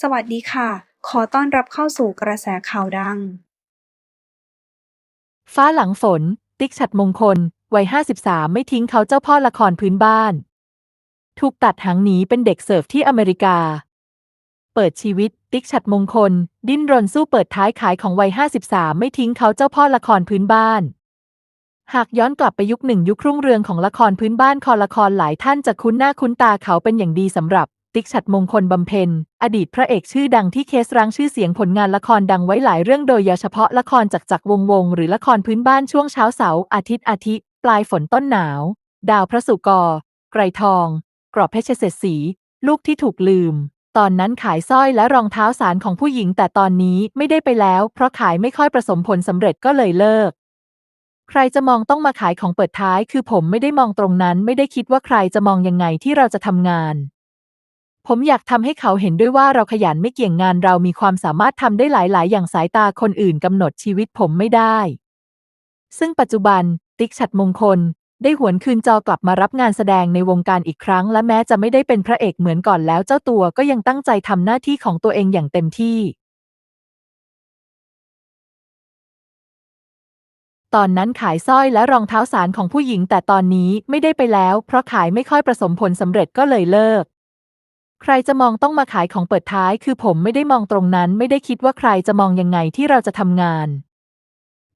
สวัสดีค่ะ ขอต้อนรับเข้าสู่กระแสข่าวดัง ฟ้าหลังฝน ติ๊กฉัดมงคล วัย 53 ไม่ทิ้งเขาเจ้าพ่อละครพื้นบ้าน ถูกตัดหางหนีเป็นเด็กเสิร์ฟที่อเมริกา เปิดชีวิต ติ๊กฉัดมงคล ดิ้นรนสู้เปิดท้ายขายของวัย 53 ไม่ทิ้งเขาเจ้าพ่อละครพื้นบ้าน หากย้อนกลับไปยุคหนึ่งยุครุ่งเรืองของละครพื้นบ้านคอละครหลายท่านจะคุ้นหน้าคุ้นตาเขาเป็นอย่างดีสำหรับ ติ๊กฉัดมงคลบำเพ็ญ อดีตพระเอกชื่อดังที่เคสรั้งชื่อเสียงผลงานละครดังไว้หลายเรื่องโดยเฉพาะละครจักจักรวงวงหรือละครพื้นบ้านช่วงเช้าเสาร์อาทิตย์อาทิตย์ปลายฝนต้นหนาว ดาวพระศุกร์ไกรทอง กรอบเพชรเศษฐีลูกที่ถูกลืม ตอนนั้นขายสร้อยและรองเท้าสารของผู้หญิงแต่ตอนนี้ไม่ได้ไปแล้ว เพราะขายไม่ค่อยประสมผลสำเร็จก็เลยเลิกใครจะมองต้องมาขายของเปิดท้าย คือผมไม่ได้มองตรงนั้น ไม่ได้คิดว่าใครจะมองยังไงที่เราจะทำงาน ผมอยากทำให้เขาเห็นด้วยว่าเราขยันไม่เกี่ยงงานเรามีความสามารถทำได้หลาย ๆ อย่างสายตาคนอื่นกำหนดชีวิตผมไม่ได้ ซึ่งปัจจุบัน ติ๊กฉัดมงคล ได้หวนคืนจอกลับมารับงานแสดงในวงการอีกครั้ง และแม้จะไม่ได้เป็นพระเอกเหมือนก่อนแล้วเจ้าตัวก็ยังตั้งใจทำหน้าที่ของตัวเองอย่างเต็มที่ ตอนนั้นขายสร้อยและรองเท้าสารของผู้หญิงแต่ตอนนี้ไม่ได้ไปแล้ว เพราะขายไม่ค่อยประสมผลสำเร็จก็เลยเลิก ใครจะมองต้องมาขายของเปิดท้าย คือผมไม่ได้มองตรงนั้น ไม่ได้คิดว่าใครจะมองยังไงที่เราจะทำงาน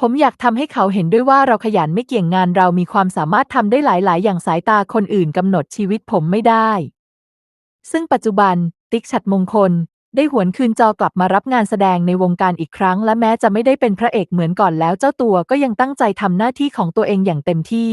ผมอยากทำให้เขาเห็นด้วยว่าเราขยันไม่เกี่ยงงานเรามีความสามารถทำได้หลาย ๆ อย่างสายตาคนอื่นกำหนดชีวิตผมไม่ได้ ซึ่งปัจจุบัน ติ๊กฉัดมงคล ได้หวนคืนจอกลับมารับงานแสดงในวงการอีกครั้ง และแม้จะไม่ได้เป็นพระเอกเหมือนก่อนแล้วเจ้าตัวก็ยังตั้งใจทำหน้าที่ของตัวเองอย่างเต็มที่